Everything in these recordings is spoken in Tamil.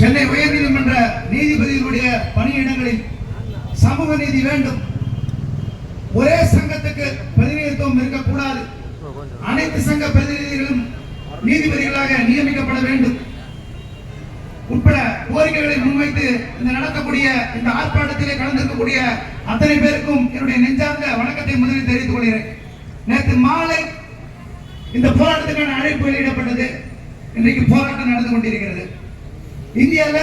சென்னை உயர்நீதிமன்ற நீதிபதிகளுடைய பணியிடங்களில் சமூக நீதி வேண்டும். ஒரே சங்கத்துக்கு பிரதிநிதித்துவம் இருக்கக்கூடாது. அனைத்து சங்க பிரதிநிதிகளும் நீதிபதிகளாக நியமிக்கப்பட வேண்டும். உட்பட கோரிக்கைகளை முன்வைத்து இந்த நடக்கக்கூடிய இந்த ஆர்ப்பாட்டத்திலே கலந்திருக்கக்கூடிய அத்தனை பேருக்கும் என்னுடைய நெஞ்சார்ந்த வணக்கத்தை முதலில் தெரிவித்துக் கொள்கிறேன். நேற்று மாலை இந்த போராட்டத்துக்கான அழைப்பு வெளியிடப்பட்டது இன்றைக்கு போராட்டம் நடந்து கொண்டிருக்கிறது. இந்தியால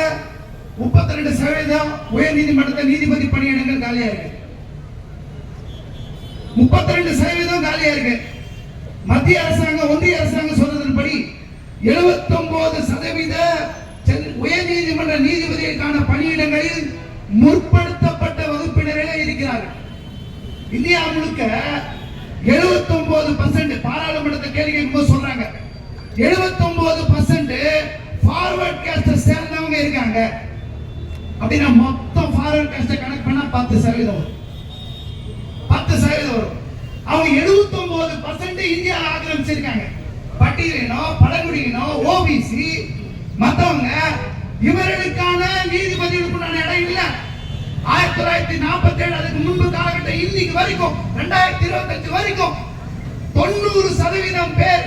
முப்பத்தி ரெண்டு சதவீதம் உயர் நீதிமன்றத்தில் நீதிபதி பணியிடங்கள் காலியா இருக்கு. முப்பத்தி ரெண்டு சதவீதம் காலியா இருக்கு. மத்திய அரசாங்கம் ஒன்றிய அரசாங்கம் சொல்றதன்படி 79% சதவீத உயர் நீதிமன்ற நீதிபதிகளுக்கான பணியிடங்களில் முற்படுத்தப்பட்ட வகுப்பினரே இருக்கிறார்கள். இந்தியா முழுக்க 79% பர்சன்ட் பாராளுமன்றத்தை கேள்வி சொல்றாங்க. 79% சேர்ந்தவங்க அப்படின்னா மொத்தம் ஃபாரின் கேஸ்ட கனெக்ட் பண்ணா பத்து சதவீதம் வரும். பத்து சதவீதம் வரும். அவங்க 79% பர்சன்ட் இந்தியா ஆக்கிரமிச்சிருக்காங்க. பட்டியலினோ பழங்குடியினோ ஓபிசி மற்றவங்க இவர்களுக்கான நீதிபதிகளுக்குண்டான இடம் இல்லை. ஆயிரத்தி தொள்ளாயிரத்தி நாற்பத்தி ஏழு அதுக்கு முன்பு காலகட்டம் இன்னைக்கு வரைக்கும் ரெண்டாயிரத்தி இருபத்தஞ்சு வரைக்கும் தொண்ணூறு சதவீதம் பேர்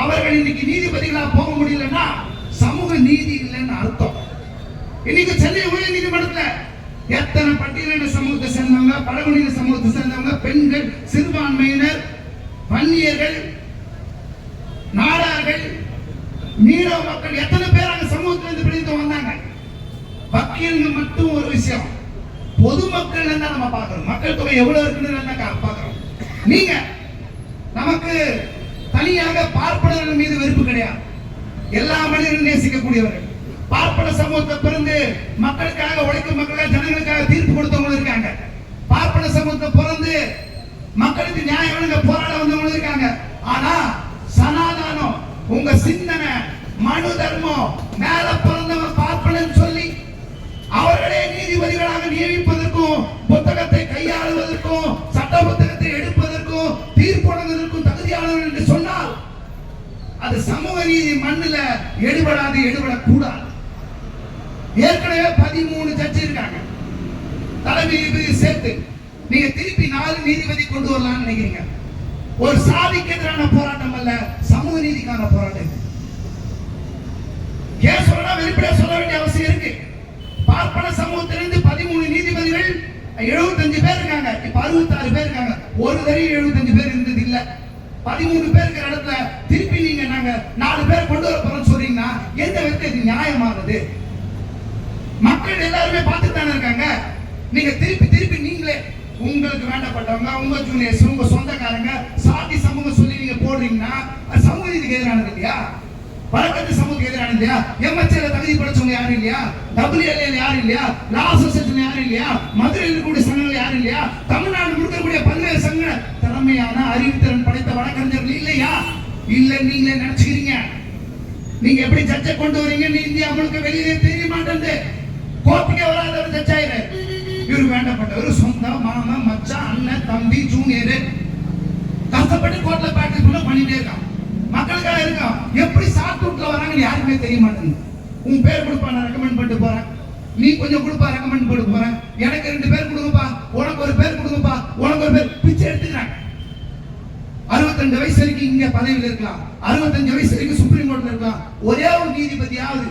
அவர்கள் இன்னைக்கு நீதிபதிகளா போக முடியலன்னா நீதி இல்லைன்னு அர்த்தம். இன்னைக்கு சென்னை உயர் நீதிமன்றத்துல எத்தனை பட்டியலின சமூகத்தை சேர்ந்தவங்க பழங்குடியின சமூகத்தை சேர்ந்தவங்க பெண்கள் சிறுபான்மையினர் வன்னியர்கள் நாடார்கள் மீனவ மக்கள் எத்தனை பேர் அந்த சமூகத்துல இருந்து பிடித்து வந்தாங்க? வக்கீலுங்க மட்டும் ஒரு விஷயம். பொதுமக்கள் தான் நம்ம பார்க்கறோம். மக்கள் தொகை எவ்வளவு இருக்குன்னு பார்க்கறோம். நீங்க நமக்கு தனியாக பார்ப்பனர்கள் மீது வெறுப்பு கிடையாது. எல்லா மனிதரும் நேசிக்கக்கூடியவர்கள். பார்ப்பன சமூகத்தை பிறந்து மக்களுக்காக உழைக்கும் மக்களுக்காக ஜனங்களுக்காக தீர்ப்பு கொடுத்தவங்களும் இருக்காங்க. பார்ப்பன சமூகத்தை பிறந்து மக்களுக்கு நியாயம் வழங்க போராட வந்தவங்களும் இருக்காங்க. ஆனா சனாதானம் உங்க சிந்தனை மனு தர்மம் மேல பிறந்தவன் பார்ப்பனன்னு சொல்லி அவர்களே நீதிபதிகளாக நியமிப்பதற்கும் புத்தகத்தை கையாளுவதற்கும் சட்ட புத்தகத்தை எடுப்பதற்கும் தீர்ப்பு வழங்குவதற்கும் தகுதியானவர்கள் என்று சொன்னால் அது சமூக நீதி மண்ணுல எடுபடாது எடுபடக்கூடாது. ஏற்கனவே பதிமூணு ஜட்ஜி இருக்காங்க. தலைமை நீதிபதி சேர்த்து. நீங்க திருப்பி நாலு நீதிபதி கொண்டு வரலாம்னு நினைக்கிறீங்க. ஒரு சாதிக்கு எதிரான போராட்டம் அல்ல சமூக நீதிக்கான போராட்டம் ஏன் சொல்லனா வெளிப்படையா சொல்ல வேண்டிய அவசியம் இருக்கு. பார்ப்பன சமூகத்திலிருந்து பதிமூணு நீதிபதிகள் 75 பேர் இருக்காங்க. இப்ப 66 பேர் இருக்காங்க. ஒரு தரையும் எழுபத்தஞ்சு பேர் இருந்தது இல்ல. பதிமூணு பேர் இருக்கிற இடத்துல திருப்பி நீங்க நாங்க நாலு பேர் கொண்டு வர போறோம்னு சொல்றீங்கன்னா எந்த விதத்துல இது நியாயமானது? மக்கள் எல்லாருமே பார்த்துட்டு தானே இருக்காங்க. நீங்க திருப்பி திருப்பி நீங்களே உங்களுக்கு வேண்டப்பட்டவங்க உங்க ஜூனியர்ஸ் உங்க சொந்தக்காரங்க சாதி சமூகம் சொல்லி நீங்க போடுறீங்கன்னா சமூக இதுக்கு எதிரானது இல்லையா? வழக்கத்து சமூகத்துக்கு எதிரானது இல்லையா? எம்எச்ஏல தகுதி படைச்சவங்க யாரும் இல்லையா? டபிள்யூஎல்ஏல யாரும் இல்லையா? லா அசோசியேஷன் யாரும் இல்லையா? மதுரையில் இருக்கக்கூடிய சங்கங்கள் யாரும் இல்லையா? தமிழ்நாடு முழுக்கக்கூடிய பல்வேறு சங்க திறமையான அறிவுத்திறன் இல்ல நீங்களே நினைச்சுக்கிறீங்க. நீங்க எப்படி சர்ச்சை கொண்டு வரீங்கன்னு இந்தியா முழுக்க வெளியிலே தெரிய மாட்டேன் கோர்ட்டுக்கே வராதவர் சர்ச்சாயிரு இவர் வேண்டப்பட்டவர் சொந்தம் மாமா மச்சான் அண்ணன் தம்பி ஜூனியர் கஷ்டப்பட்டு கோர்ட்ல பிராக்டிஸ் பண்ணிட்டே இருக்கான். மக்களுக்காக இருக்கான். எப்படி ஷார்ட் ரூட்ல வராங்கன்னு யாருமே தெரிய மாட்டேங்குது. உன் பேர் கொடுப்பா நான் ரெக்கமெண்ட் பண்ணிட்டு போறேன். நீ கொஞ்சம் கொடுப்பா ரெக்கமெண்ட் பண்ணிட்டு போறேன். எனக்கு ரெண்டு பேர் கொடுங்கப்பா. உனக்கு ஒரு பேர் கொடுங்கப்பா. உனக்கு ஒரு பேர் பிச்சை எடுத்துக்கிறாங்க அறுபத்தஞ்சு வயசு வரைக்கும் இங்க பதவியில் இருக்கலாம். அறுபத்தஞ்சு வயசு வரைக்கும் சுப்ரீம் கோர்ட்ல இருக்கலாம். ஒரே ஒரு நீதிபதியாவது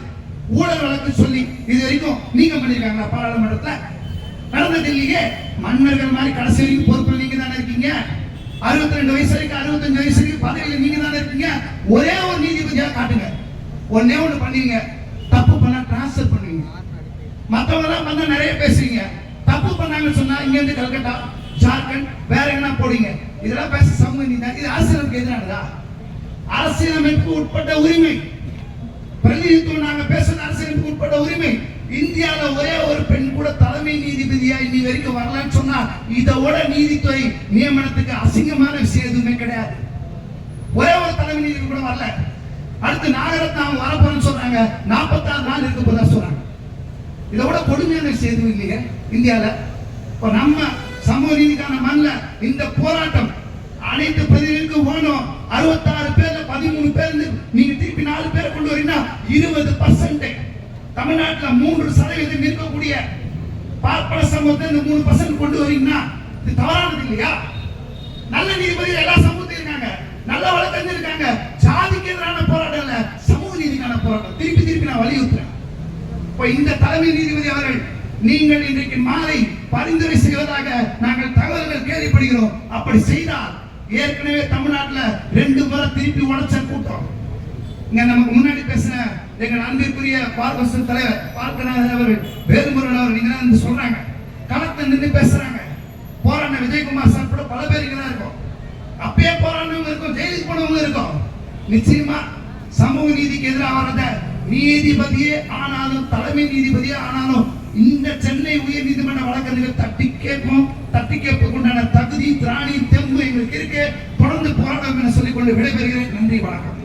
ஊழல் வழக்கு சொல்லி இது வரைக்கும் நீங்க பண்ணிருக்காங்களா பாராளுமன்றத்தை நடந்தது இல்லையே மன்னர்கள் மாதிரி கடைசி வரைக்கும் பொறுப்பில் நீங்க தானே இருக்கீங்க? அறுபத்தி ரெண்டு வயசு வரைக்கும் அறுபத்தஞ்சு வயசு வரைக்கும் பதவியில் நீங்க தானே இருக்கீங்க? ஒரே ஒரு நீதிபதியா காட்டுங்க. ஒன்னே ஒண்ணு பண்ணுவீங்க. தப்பு பண்ணா டிரான்ஸ்ஃபர் பண்ணுவீங்க. மத்தவங்க எல்லாம் வந்து நிறைய பேசுறீங்க தப்பு பண்ணாங்கன்னு சொன்னா இங்க இருந்து கல்கட்டா ஜார்க்கண்ட் வேற என்ன போடுங்க இதெல்லாம் பேச சமூக நீதி இது அரசியலுக்கு எதிரானதா? அரசியலமைப்பு உட்பட்ட உரிமை. பிரதிநிதித்துவம் நாங்க பேசுறது அரசியலுக்கு உட்பட்ட உரிமை. இந்தியால ஒரே ஒரு பெண் கூட தலைமை நீதிபதியா இன்னி வரைக்கும் வரலன்னு சொன்னா இதோட நீதித்துறை நியமனத்துக்கு அசிங்கமான விஷயம் எதுவுமே கிடையாது. ஒரே ஒரு தலைமை நீதிபதி கூட வரல. அடுத்து நாகரத்னம் அவங்க வரப்போறேன்னு சொல்றாங்க. நாற்பத்தாறு நாள் இருக்க போதா சொல்றாங்க. இதோட கொடுமையான விஷயம் எதுவும் இல்லைங்க இந்தியால. இப்போ நம்ம சமூக நீதிக்கான மண்ணில் இந்த போராட்டம் அனைத்து பிரதிநிதிக்கும் வேணும் அறுபத்தாறு பேர்ல பதிமூணு பேர் நீங்க திருப்பி நாலு பேர் கொண்டு வரீங்கன்னா இருபது பர்சன்ட் தமிழ்நாட்டுல மூன்று சதவீதம் இருக்கக்கூடிய பார்ப்பன சமூகத்தை இந்த மூணு பர்சன்ட் கொண்டு வரீங்கன்னா இது தவறானது இல்லையா? நல்ல நீதிபதிகள் எல்லா சமூகத்தையும் இருக்காங்க. நல்ல வழக்கறிஞர் இருக்காங்க. ஜாதிக்கு எதிரான போராட்டம் இல்ல. சமூக நீதிக்கான போராட்டம். திருப்பி திருப்பி நான் வலியுறுத்துறேன். இப்ப இந்த தலைமை நீதிபதி அவர்கள் நீங்கள் இன்றைக்கு மாலை பரிந்துரை செய்வதாக நாங்கள் தகவல்கள் கேள்விப்படுகிறோம். அப்படி செய்தால் ஏற்கனவே தமிழ்நாட்டில் ரெண்டு முறை திருப்பி உழைச்ச கூட்டம். இங்க நமக்கு முன்னாடி பேசின எங்கள் அன்பிற்குரிய பார்வசன் தலைவர் பார்க்கநாதன் அவர்கள் வேலுமுருகன் அவர்கள் நீங்க வந்து சொல்றாங்க. களத்தை நின்று பேசுறாங்க. போராடின விஜயகுமார் சார் கூட பல பேர் இங்கதான் இருக்கும். அப்பயே போராடினவங்க இருக்கும் ஜெயிலுக்கு போனவங்க இருக்கும். நிச்சயமா சமூக நீதிக்கு எதிராக வர்றத நீதிபதியே ஆனாலும் தலைமை நீதிபதியே ஆனாலும் இந்த சென்னை உயர் நீதிமன்ற வழக்கறிஞர்கள் தட்டி கேட்போம். தட்டி கேட்பதற்குண்டான தகுதி திராணி தெம்பு எங்களுக்கு இருக்கு. தொடர்ந்து போராடும் என சொல்லிக்கொண்டு விடைபெறுகிறேன். நன்றி வணக்கம்.